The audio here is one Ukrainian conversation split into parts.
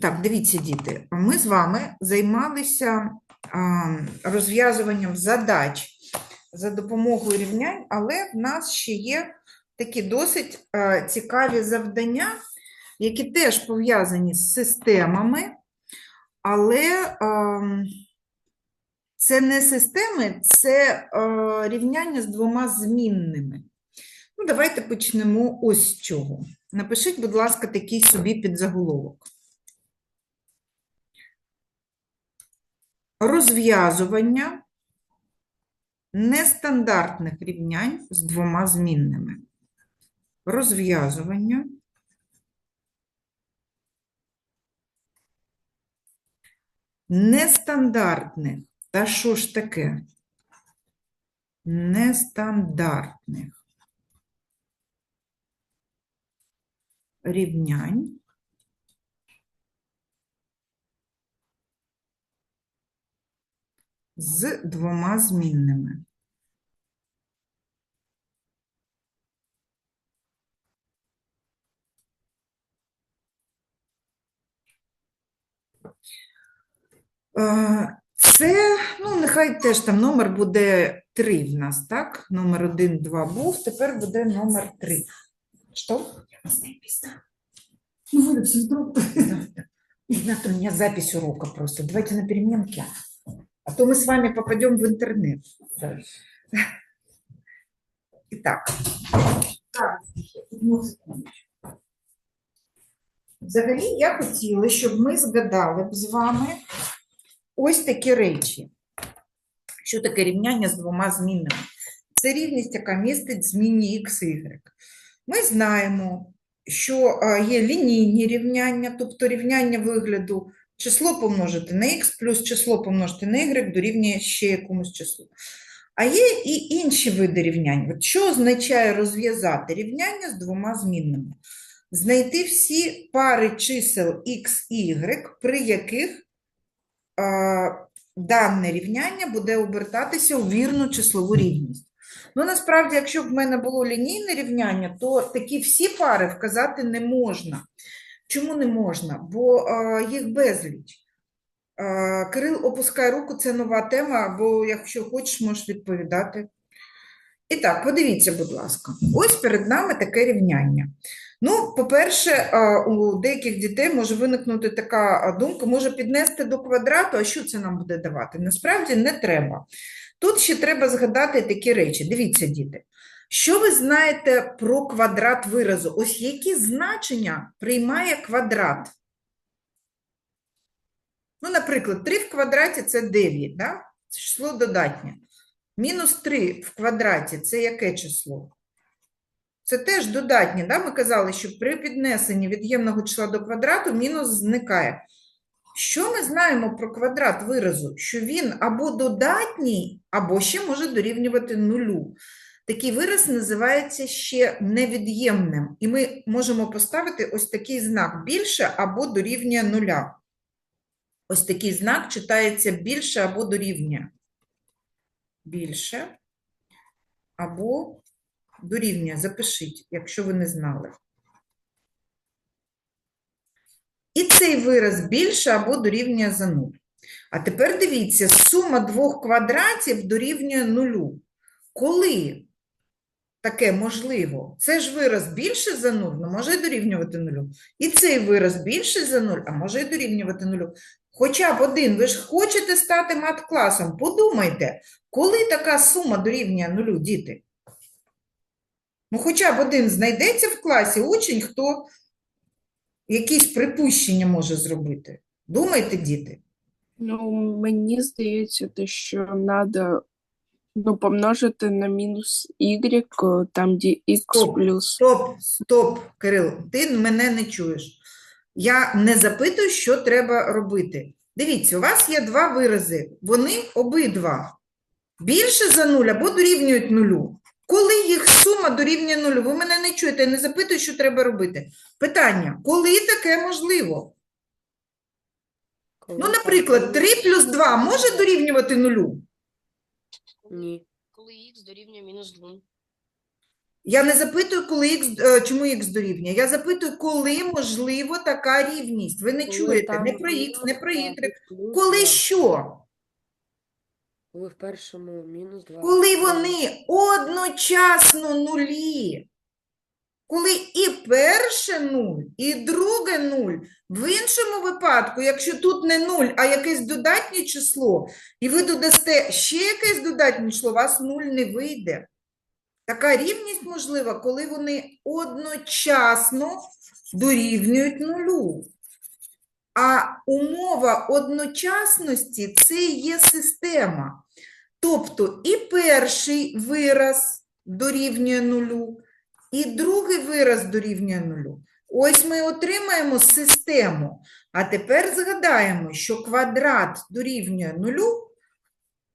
Так, дивіться, діти, ми з вами займалися розв'язуванням задач за допомогою рівнянь, але в нас ще є такі досить цікаві завдання, які теж пов'язані з системами, але це не системи, це рівняння з двома змінними. Ну, давайте почнемо ось з чого. Напишіть, будь ласка, такий собі підзаголовок. Розв'язування нестандартних рівнянь з двома змінними. Розв'язування нестандартних. Та що ж таке? Нестандартних рівнянь з двома змінними. Е, Це, ну, нехай теж там номер буде 3 в нас, так? Номер 1, 2 був, тепер буде номер 3. Що? Я вас не пізна. Ну, вдруг. Ребята, у меня запись урока просто. Давайте на переменке. А то мы с вами попадем в интернет. Итак. Взагалі, я хотіла, щоб ми згадали б з вами ось такі речі. Що таке рівняння з двома змінними? Це рівність, яка містить змінні x, y. Ми знаємо, що є лінійні рівняння, тобто рівняння вигляду число помножити на x плюс число помножити на y дорівнює ще якомусь числу. А є і інші види рівнянь. От що означає розв'язати рівняння з двома змінними? Знайти всі пари чисел x і y, при яких а, дане рівняння буде обертатися у вірну числову рівність. Ну, насправді, якщо б в мене було лінійне рівняння, то такі всі пари вказати не можна. Чому не можна? Бо їх безліч. Кирил опускає руку, це нова тема, або якщо хочеш, можеш відповідати. І так, подивіться, будь ласка, ось перед нами таке рівняння. Ну, по-перше, у деяких дітей може виникнути така думка, може піднести до квадрату, а що це нам буде давати? Насправді не треба. Тут ще треба згадати такі речі. Дивіться, діти. Що ви знаєте про квадрат виразу? Ось які значення приймає квадрат? Ну, наприклад, 3 в квадраті це 9, да? Це число додатнє. Мінус 3 в квадраті це яке число? Це теж додатнє, да? Ми казали, що при піднесенні від'ємного числа до квадрату мінус зникає. Що ми знаємо про квадрат виразу? Що він або додатній, або ще може дорівнювати нулю. Такий вираз називається ще невід'ємним. І ми можемо поставити ось такий знак більше або дорівнює нуля. Ось такий знак читається більше або дорівнює. Більше або дорівнює. Запишіть, якщо ви не знали. І цей вираз більше або дорівнює за 0. А тепер дивіться, сума двох квадратів дорівнює нулю. Коли таке можливо? Це ж вираз більше за 0, ну може і дорівнювати нулю. І цей вираз більше за 0, а може і дорівнювати нулю. Хоча б один, ви ж хочете стати мат-класом, подумайте, коли така сума дорівнює нулю, діти? Ну, хоча б один знайдеться в класі учень, хто якісь припущення може зробити. Думайте, діти. Ну, мені здається, що треба ну, помножити на мінус y, там, де x Стоп, плюс. Стоп, стоп, Кирил, ти мене не чуєш. Я не запитую, що треба робити. Дивіться, у вас є два вирази. Вони обидва більше за нуль або дорівнюють нулю. Коли їх сума дорівнює нулю, ви мене не чуєте, я не запитую, що треба робити. Питання: коли таке можливо? Ну, наприклад, 3 плюс 2 може дорівнювати нулю? Ні. Коли х дорівнює мінус 2. Я не запитую, коли x, е, чому х дорівнює. Я запитую, коли можливо така рівність. Ви не Коли чуєте там не про х, мінус не про два, y. плюс Коли два. що? Коли в першому мінус 2. Коли вони одночасно нулі. Коли і перше нуль, і друге нуль. В іншому випадку, якщо тут не нуль, а якесь додатнє число, і ви додасте ще якесь додатнє число, у вас нуль не вийде. Така рівність можлива, коли вони одночасно дорівнюють нулю. А умова одночасності це є система. Тобто і перший вираз дорівнює нулю, і другий вираз дорівнює нулю. Ось ми отримаємо систему. А тепер згадаємо, що квадрат дорівнює нулю,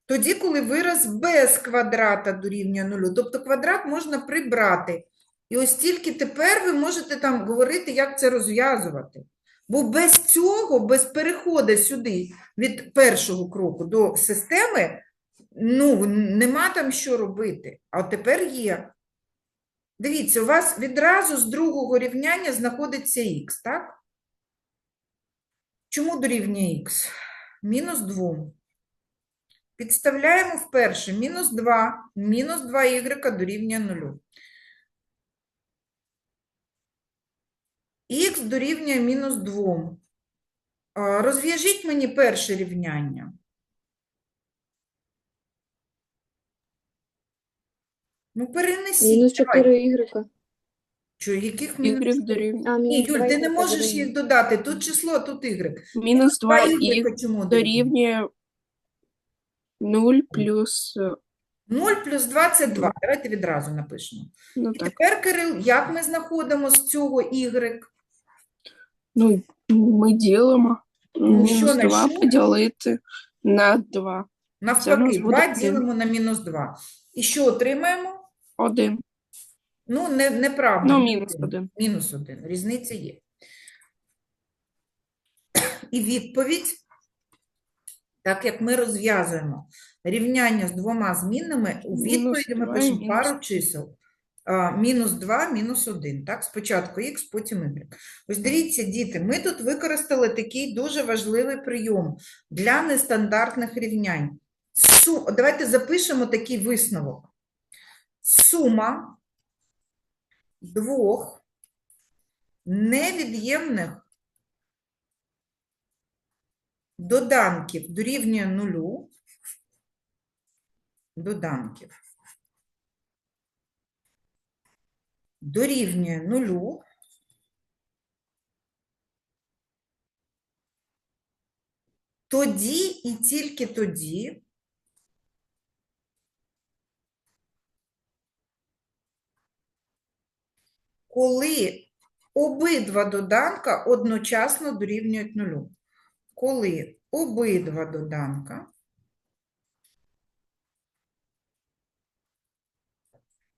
тоді, коли вираз без квадрата дорівнює нулю. Тобто квадрат можна прибрати. І ось тільки тепер ви можете там говорити, як це розв'язувати. Бо без цього, без переходу сюди від першого кроку до системи, ну, нема там що робити. А тепер є. Дивіться, у вас відразу з другого рівняння знаходиться х, так? Чому дорівнює х? Мінус 2. Підставляємо вперше мінус 2, мінус 2y дорівнює 0. Х дорівнює мінус 2. Розв'яжіть мені перше рівняння. Ну, перенесіть. Мінус давай. 4 ігрека. Що, яких мінус? Y дорівнює. А, Ні, мінус Юль, два ти не ігрека можеш дорівнює. їх додати. Тут число, тут y. Мінус 2 Два і y чому дорівнює? дорівнює 0 плюс, е, 0 плюс 2 – це 2. Давайте відразу напишемо. ну так, тепер, Кирил, як ми знаходимо з цього y? ну, ми ділимо. Ну, що Мінус на 2 що? поділити на 2. Це Навпаки, нас 2 один. ділимо на мінус 2. І що отримаємо? 1. Ну, не, неправда. Ну, мінус 1. Мінус 1. Різниця є. І відповідь, так як ми розв'язуємо рівняння з двома змінними, у відповіді ми пишемо пару чисел. А, Мінус 2, мінус 1. Так, спочатку х, потім y. Ось дивіться, діти, ми тут використали такий дуже важливий прийом для нестандартних рівнянь. Су... Давайте запишемо такий висновок. Сума двох невід'ємних доданків дорівнює нулю. Доданків. Дорівнює нулю. Тоді і тільки тоді, коли обидва доданка одночасно дорівнюють нулю. Коли обидва доданка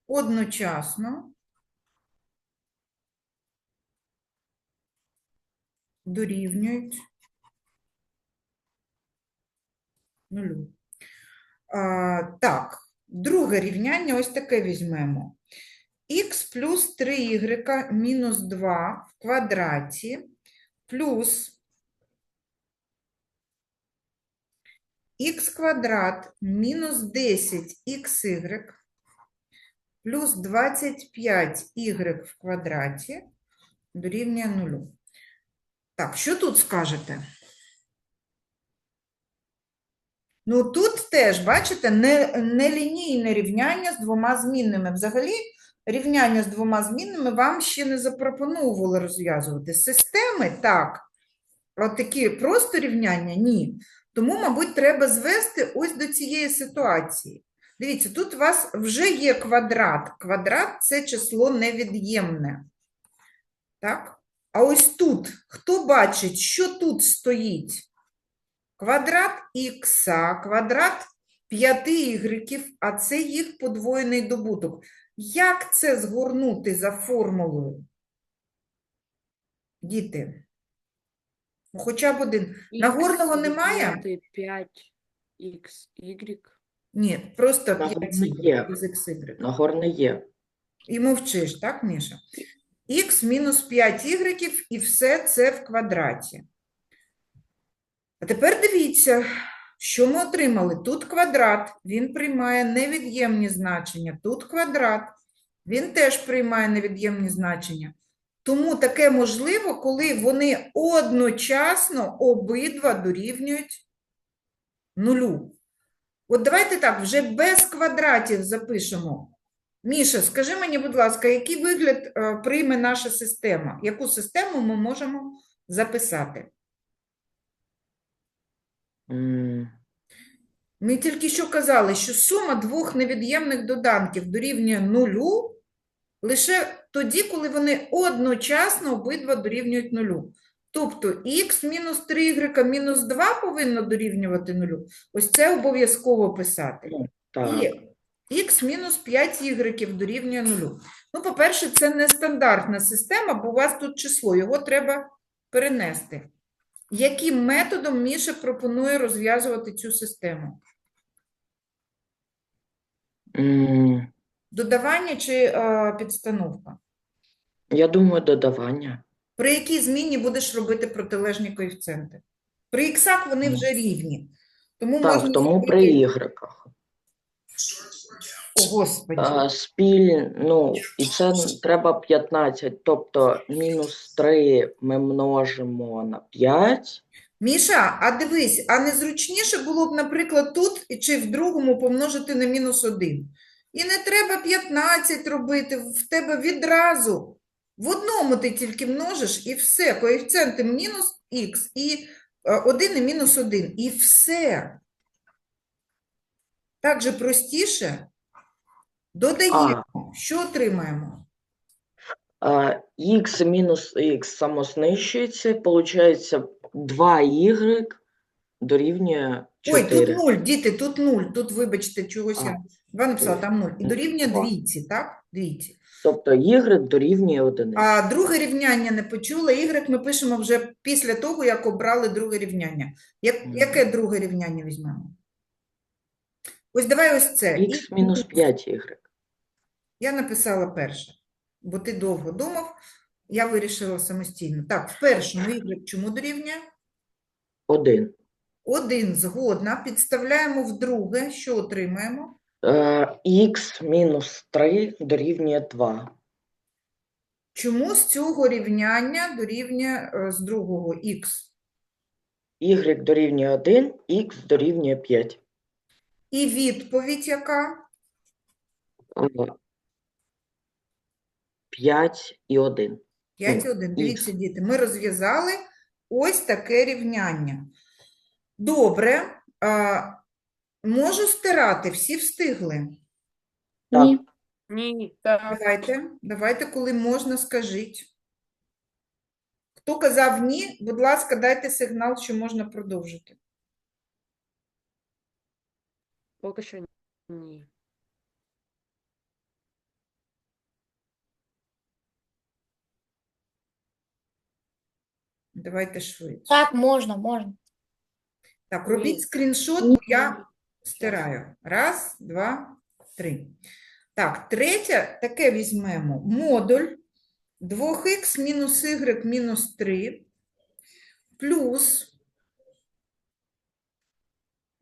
одночасно дорівнюють нулю. А, так, друге рівняння ось таке візьмемо. Х плюс 3y мінус 2 в квадраті плюс х квадрат мінус 10xy плюс 25y в квадраті дорівнює нулю. Так, що тут скажете? Ну, тут теж, бачите, не, нелінійне рівняння з двома змінними. Взагалі, рівняння з двома змінними вам ще не запропонували розв'язувати. Системи так, а такі просто рівняння ні. Тому, мабуть, треба звести ось до цієї ситуації. Дивіться, тут у вас вже є квадрат. Квадрат – це число невід'ємне. Так? А ось тут, хто бачить, що тут стоїть? Квадрат х, квадрат 5 ігреків, а це їх подвоєний добуток. Як це згорнути за формулою? Діти? Ну, хоча б один. Нагорного немає? 5 x, y. Ні, просто Нагорний 5 є. без xy. Нагорне є. І мовчиш, так, Міша? Х мінус 5 ігреків і все це в квадраті. А тепер дивіться, що ми отримали. Тут квадрат, він приймає невід'ємні значення. Тут квадрат, він теж приймає невід'ємні значення. Тому таке можливо, коли вони одночасно обидва дорівнюють нулю. От давайте так, вже без квадратів запишемо. Міша, скажи мені, будь ласка, який вигляд е, прийме наша система? Яку систему ми можемо записати? М, Ми тільки що казали, що сума двох невід'ємних доданків дорівнює нулю лише тоді, коли вони одночасно обидва дорівнюють нулю. Тобто х мінус 3y мінус 2 повинно дорівнювати нулю. Ось це обов'язково писати. Так. І х мінус 5 ігреків дорівнює нулю. Ну, по-перше, це не стандартна система, бо у вас тут число, його треба перенести. Яким методом Міша пропонує розв'язувати цю систему? М, Додавання чи е, підстановка? Я думаю, додавання. При якій зміні будеш робити протилежні коефіцієнти? При іксах вони вже рівні. Тому можна Так, тому при зробити- ігреках. О, Господи. А, спіль, ну, і це треба 15, тобто мінус 3 ми множимо на 5. Міша, а дивись, а не зручніше було б, наприклад, тут і чи в другому помножити на мінус 1? І не треба 15 робити, в тебе відразу. В одному ти тільки множиш, і все, коефіцієнти мінус х, і 1 і мінус 1, і все. Так же простіше. Додаємо. Що отримаємо? Х мінус х самознищується, виходить 2y дорівнює Ой, тут 0, діти, тут 0. Тут, вибачте, чогось я А. 2 написала, там 0. І дорівнює двійці, так? Двійці. Тобто y дорівнює 1. А друге рівняння не почула. Y ми пишемо вже після того, як обрали друге рівняння. Як, яке друге рівняння візьмемо? Ось давай ось це. х мінус 5y. Я написала перше, бо ти довго думав. Я вирішила самостійно. Так, в першому Y чому дорівнює? 1. Один згодна. Підставляємо в друге. Що отримаємо? х мінус 3 дорівнює 2. Чому з цього рівняння дорівнює е, з другого Х? y дорівнює 1, х дорівнює 5. І відповідь яка? 5 і 1. 5 і 1. Дивіться, діти, ми розв'язали ось таке рівняння. Добре. А, можу стирати, всі встигли. Так. Ні. Ні. Так. Давайте, давайте, коли можна, скажіть. Хто казав ні, будь ласка, дайте сигнал, що можна продовжити. Поки що ні. Давайте швидше. Так, можна, можна. Так, робіть скріншот, бо я стираю. Раз, два, три. Так, третє, таке візьмемо. Модуль 2х мінус y мінус 3 плюс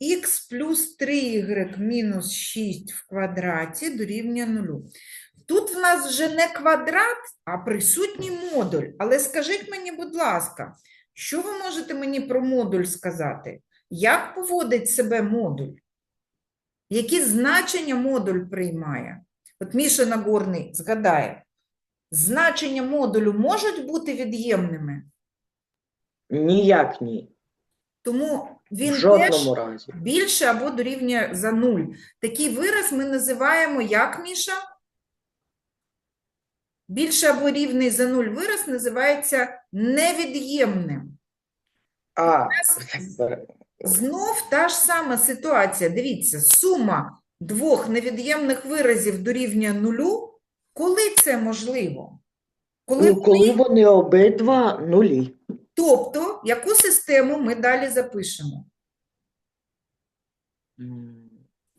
х плюс 3y мінус 6 в квадраті дорівнює 0. Тут в нас вже не квадрат, а присутній модуль. Але скажіть мені, будь ласка, що ви можете мені про модуль сказати? Як поводить себе модуль? Які значення модуль приймає? От Міша Нагорний згадає, значення модулю можуть бути від'ємними, Ніяк ні. тому він теж разі. більше або дорівнює за нуль. Такий вираз ми називаємо як, Міша? Більше або рівний за нуль вираз називається невід'ємним. А, Знов та ж сама ситуація. Дивіться, сума двох невід'ємних виразів дорівнює нулю. Коли це можливо? Коли ну, коли вони обидва нулі. Тобто, яку систему ми далі запишемо?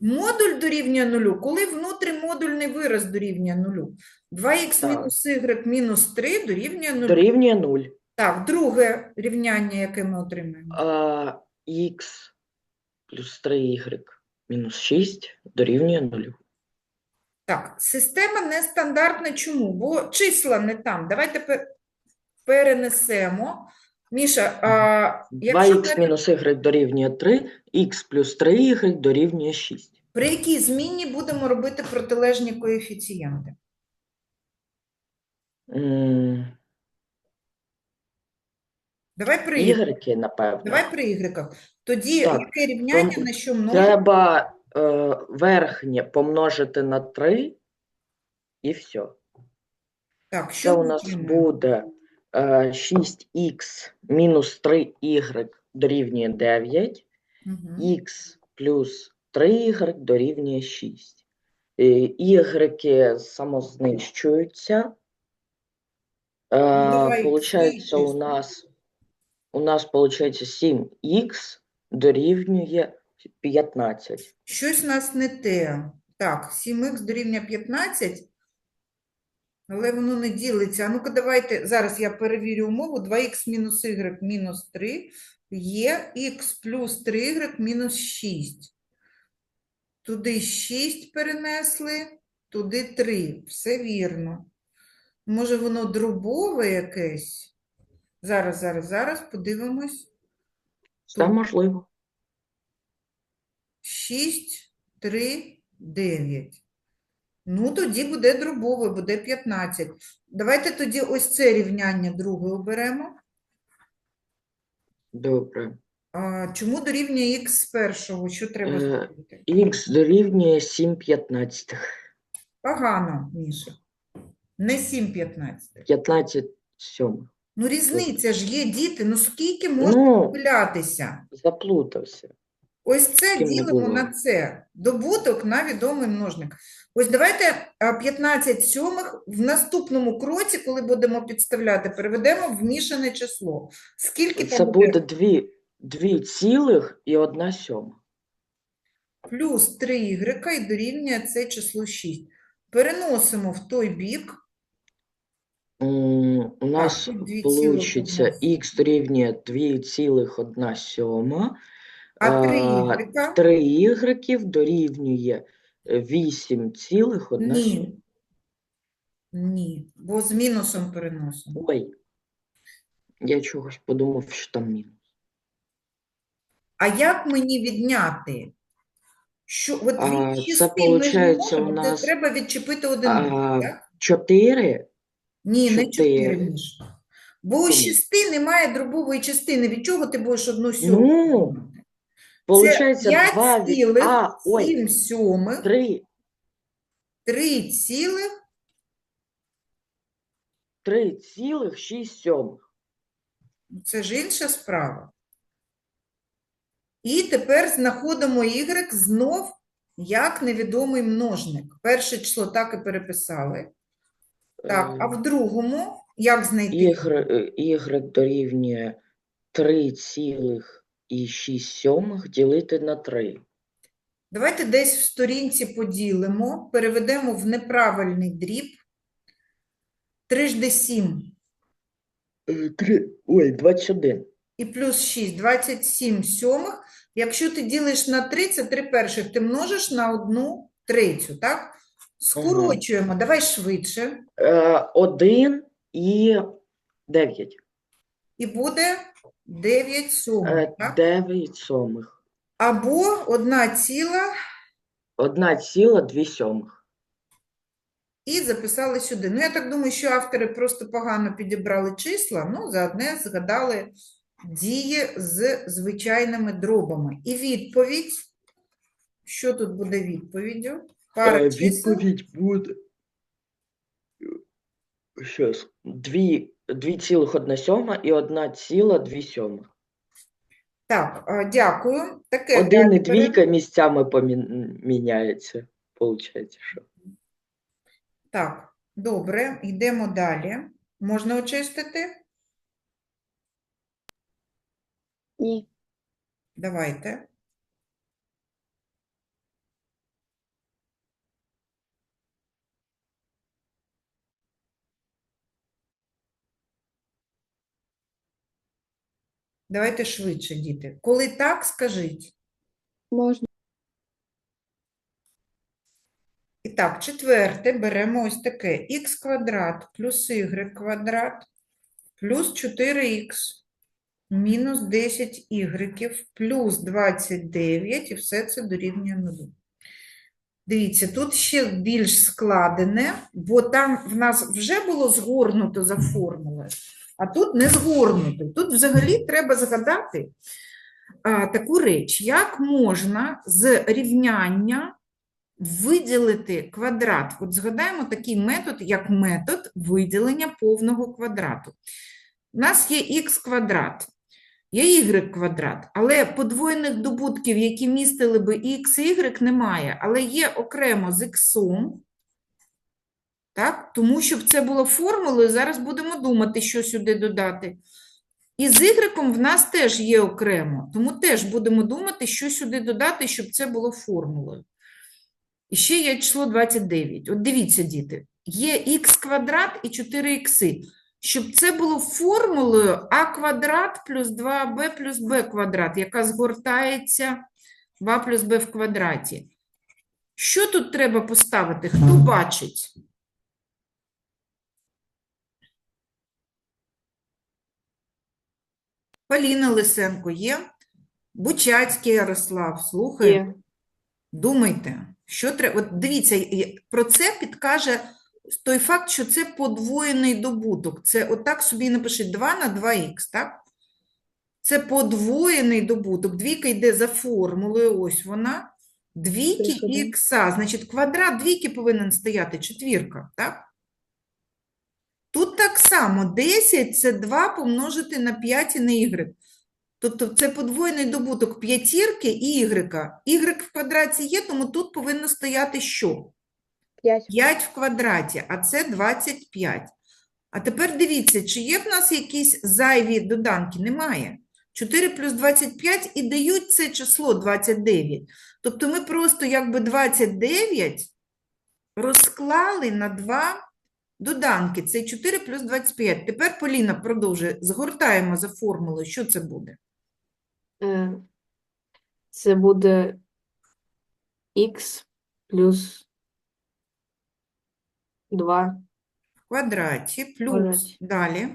Модуль дорівнює нулю, коли внутрімодульний вираз дорівнює нулю. 2х Так. мінус y мінус 3 дорівнює нулю. Дорівнює 0. Так, друге рівняння, яке ми отримаємо. А х плюс 3y мінус 6 дорівнює 0. Так, система нестандартна чому? Бо числа не там. Давайте пе- перенесемо. Міша, а, якщо 2х ми- мінус y дорівнює 3, х плюс 3y дорівнює 6. При якій змінні будемо робити протилежні коефіцієнти? М, Давай при y. Ігреки, напевно. Давай при y. Тоді Так, яке рівняння на що множимо? Треба е, верхнє помножити на 3 і все. Так, Це що у нас отримаємо? буде е, 6х мінус 3y дорівнює 9, Мгм. х плюс 3y дорівнює 6. Ігреки самознищуються. Е, давай Получається, у нас у нас получається 7х дорівнює 15. Щось у нас не те. Так, 7х дорівнює 15, але воно не ділиться. А ну-ка давайте, зараз я перевірю умову. 2х мінус y мінус 3 є х плюс 3y мінус 6. Туди 6 перенесли, туди 3. Все вірно. Може воно дробове якесь? Зараз, зараз, зараз подивимось. Тут. можливо. 6, 3, 9. Ну, тоді буде дробове, буде 15. Давайте тоді ось це рівняння друге оберемо. Добре. А, чому дорівнює х з першого? Що треба Е, зробити? Х дорівнює 7 15. Погано, Міша. Не 7 15. 15 7. Ну, різниця ж є, діти. Ну, скільки можна Ну, помилятися? заплутався. Ось це Ким не ділимо було. на це. Добуток на відомий множник. Ось давайте а, 15 сьомих в наступному кроці, коли будемо підставляти, переведемо в мішане число. Скільки Це там буде 2, 2 цілих і 1 сьома. Плюс 3y і дорівнює це число 6. Переносимо в той бік. М, У нас тут дві цілих х дорівнює 2,1 сьома, А а 3y 3 ігреків дорівнює 8,1 сьома. ні. Ні, бо з мінусом переносимо. Ой, я чогось подумав, що там мінус. А як мені відняти? Що, от А, це ми ж не получається у можемо, це нас, треба відчепити одиницю, а, так? 4 Ні, не чотири. 4, Міш. Бо у Чому? шести немає дробової частини. Від чого ти будеш одну сьому? Ну? Получається Це 2 від... А, ой, 5,7 сьомих, 3, 3 цілих, 3,6 сьомих. це ж інша справа. І тепер знаходимо y знов як невідомий множник. Перше число так і переписали. Так, а в другому як знайти? Y, дорівнює 3,6 ділити на 3. Давайте десь в сторінці поділимо, переведемо в неправильний дріб. 3 жди 7 3, ой, 21. і плюс 6, 27 сьомих. Якщо ти ділиш на 3, це 3 перших, ти множиш на одну третю, так? Скорочуємо, давай швидше. Е, 1 і 9. І буде 9 сьомих, Е, так? 9 сьомих. Або 1 ціла 1,2 сьомих. і записали сюди. Ну, я так думаю, що автори просто погано підібрали числа, ну, заодне згадали дії з звичайними дробами. І відповідь, що тут буде відповіддю? Пара Е, чисел. Відповідь буде. Щас. 2,1 сьома і 1,2 сьомих. Так, а, дякую. Таке Один і пере- двійка місцями помін- міняється. Получається, що. Так, добре, йдемо далі. Можна очистити? Ні. Давайте. Давайте швидше, діти. Коли так, скажіть. Можна. І так, четверте беремо ось таке х квадрат плюс y квадрат плюс 4х мінус 10 y плюс 29 і все це дорівнює нулю. Дивіться, тут ще більш складене, бо там в нас вже було згорнуто за формулою, а тут не згорнуто. Тут взагалі треба згадати а, таку реч, як можна з рівняння виділити квадрат. От згадаємо такий метод, як метод виділення повного квадрату. У нас є х квадрат, є y квадрат, але подвоєних добутків, які містили би x і y, немає, але є окремо з x, так? Тому щоб це було формулою, зараз будемо думати, що сюди додати. І з y в нас теж є окремо, тому теж будемо думати, що сюди додати, щоб це було формулою. І ще є число 29. От дивіться, діти, є х квадрат і 4х. Щоб це було формулою а квадрат плюс 2b плюс b квадрат, яка згортається а плюс b в квадраті. Що тут треба поставити? Хто бачить? Поліна Лисенко є? Бучацький Ярослав, слухай. Є. Думайте, що треба. От дивіться, про це підкаже той факт, що це подвоєний добуток. Це отак собі напишіть 2 на 2х, так? Це подвоєний добуток. Двійка йде за формулою, ось вона. Двійки Прикладно. ікса, значить, квадрат двійки повинен стояти, четвірка, так? Тут так само 10 – це 2 помножити на 5 і на y. Тобто це подвоєний добуток п'ятірки і y. y в квадраті є, тому тут повинно стояти що? 5. 5 в квадраті, а це 25. А тепер дивіться, чи є в нас якісь зайві доданки? Немає. 4 плюс 25 і дають це число 29. Тобто ми просто якби 29 розклали на два доданки. Це 4 плюс 25. Тепер Поліна продовжує. Згортаємо за формулою. Що це буде? Е, Це буде х плюс 2 В квадраті плюс Квадраті. далі.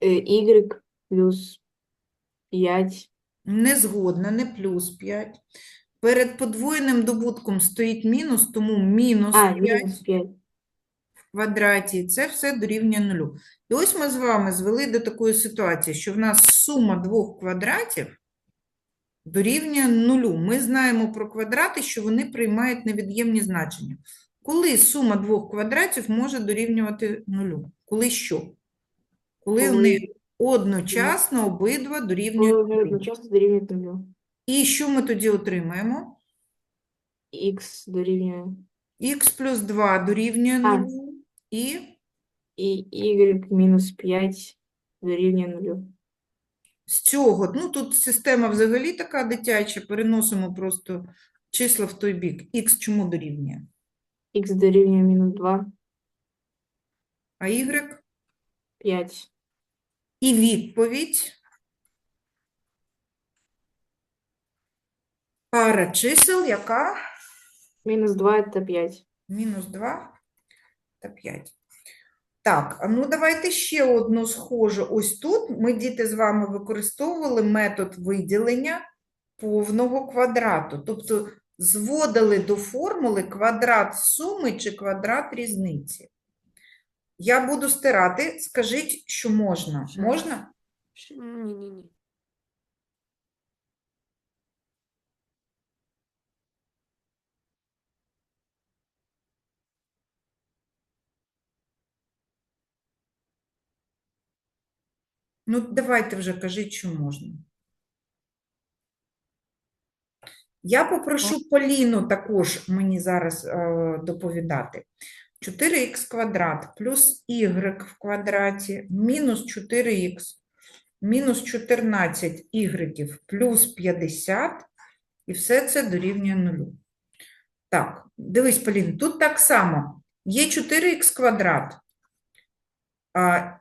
е, y плюс 5 Не згодна, не плюс 5. Перед подвоєним добутком стоїть мінус, тому мінус а, 5 мінус 5. в квадраті. Це все дорівнює нулю. І ось ми з вами звели до такої ситуації, що в нас сума двох квадратів дорівнює нулю. Ми знаємо про квадрати, що вони приймають невід'ємні значення. Коли сума двох квадратів може дорівнювати нулю? Коли що? Коли вони одночасно обидва дорівнюють коли нулю. одночасно дорівнюють 0. І що ми тоді отримаємо? х дорівнює Х плюс 2 дорівнює А. 0 і і y мінус 5 дорівнює 0. з цього, ну тут система взагалі така дитяча, переносимо просто числа в той бік. Х чому дорівнює? Х дорівнює мінус 2, А y? 5. І відповідь. Пара чисел, яка? Мінус 2 та 5. Мінус 2 та 5. Так, а ну давайте ще одну схожу. Ось тут ми, діти, з вами використовували метод виділення повного квадрату. Тобто зводили до формули квадрат суми чи квадрат різниці. Я буду стирати. Скажіть, що можна. Можна? Ні, ні, ні. Ну, давайте вже кажіть, що можна. Я попрошу Поліну також мені зараз е, доповідати. 4х квадрат плюс y в квадраті мінус 4х мінус 14 y плюс 50, і все це дорівнює нулю. Так, дивись, Полін, тут так само. Є 4х квадрат, а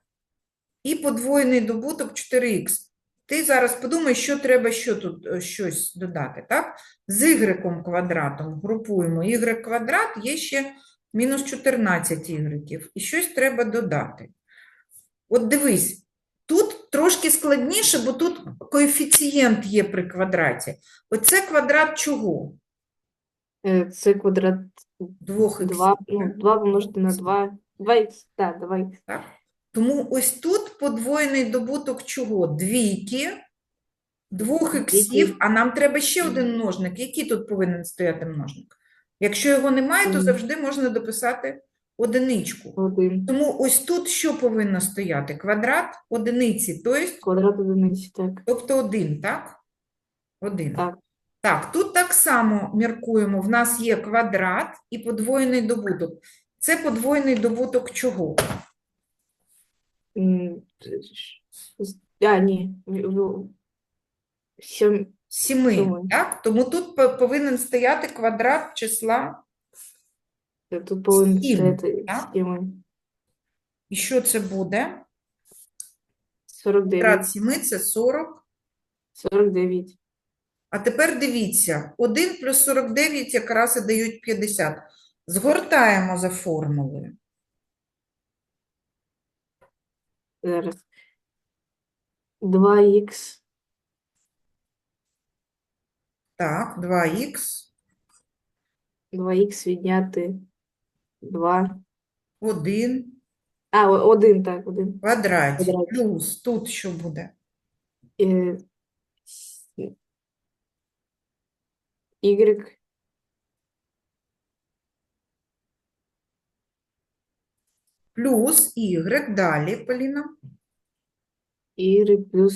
і подвоєний добуток 4х. Ти зараз подумай, що треба що тут е, щось додати, так? З y квадратом групуємо y квадрат, є ще мінус 14 y, і щось треба додати. От дивись, тут трошки складніше, бо тут коефіцієнт є при квадраті. Оце квадрат чого? Е, Це квадрат Двох х. 2, ну, 2 помножити на 2. 2х, так, 2х. Так? Тому ось тут подвоєний добуток чого? Двійки, двох іксів, а нам треба ще один множник. Який тут повинен стояти множник? Якщо його немає, то завжди можна дописати одиничку. 1. Тому ось тут що повинно стояти? Квадрат одиниці, тобто, Квадрат одиниці, так. тобто один, так? Один. Так. Так, тут так само міркуємо. В нас є квадрат і подвоєний добуток. Це подвоєний добуток чого? А, ні. Сім, Сіми, Сіми. так? Тому тут повинен стояти квадрат числа. тут повинен Сім, стояти так? 7. І що це буде? Квадрат 49. 7 – це 40. 49. А тепер дивіться, 1 плюс 49 якраз і дають 50. Згортаємо за формулою. Зараз. 2х. Так, 2х, 2х відняти 2. 1 А, 1, так, 1. в квадраті Квадраті. плюс тут що буде? Е, Y Плюс y, далі, Поліна, Y плюс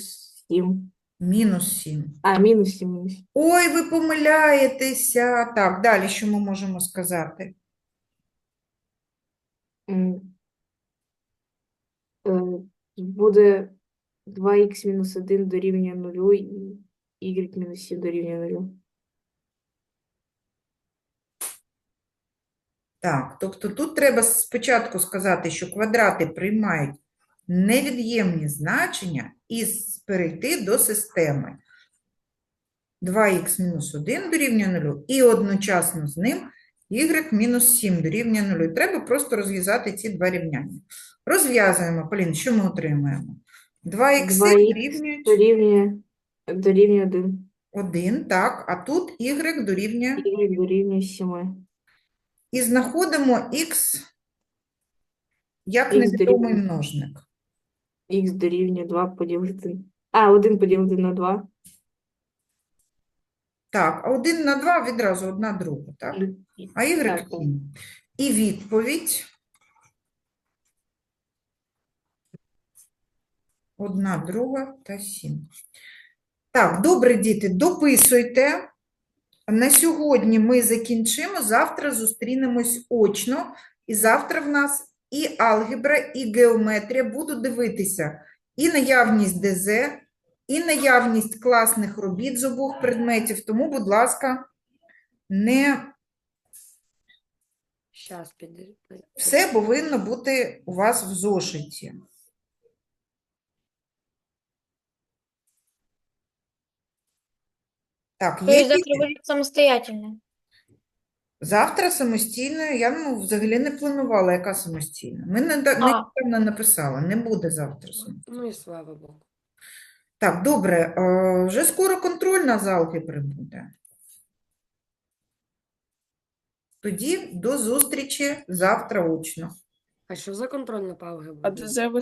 7. мінус 7. А, мінус 7. Мінус. Ой, ви помиляєтеся. Так, далі що ми можемо сказати? М. Е, Буде 2х мінус 1 дорівнює 0 і y мінус 7 дорівнює 0. Так, тобто тут треба спочатку сказати, що квадрати приймають невід'ємні значення і перейти до системи. 2х мінус 1 дорівнює 0 і одночасно з ним y мінус 7 дорівнює 0. Треба просто розв'язати ці два рівняння. Розв'язуємо, Полін, що ми отримаємо? 2х 2х дорівнюють Дорівнює, дорівнює 1. 1, так, а тут y дорівнює Y дорівнює 7. І знаходимо х як Х невідомий дорівнює. множник. Х дорівнює 2 поділити. А, 1 поділити на 2. Так, а 1 на 2 відразу одна друга, так? А y Так, так. 7. І відповідь одна друга та 7. Так, добре, діти, дописуйте. На сьогодні ми закінчимо, завтра зустрінемось очно. І завтра в нас і алгебра, і геометрія. Буду дивитися і наявність ДЗ, і наявність класних робіт з обох предметів. Тому, будь ласка, не все повинно бути у вас в зошиті. Так, То є есть завтра діти? будет самостоятельно. Завтра самостійно, я ну, взагалі не планувала, яка самостійна. Ми не, да- А. недавно написала, не буде завтра самостійно. Ну і слава Богу. Так, добре, е, вже скоро контрольна з алгебри буде. Тоді до зустрічі завтра очно. А що за контрольна по алгебрі? А ДЗ ви скинули.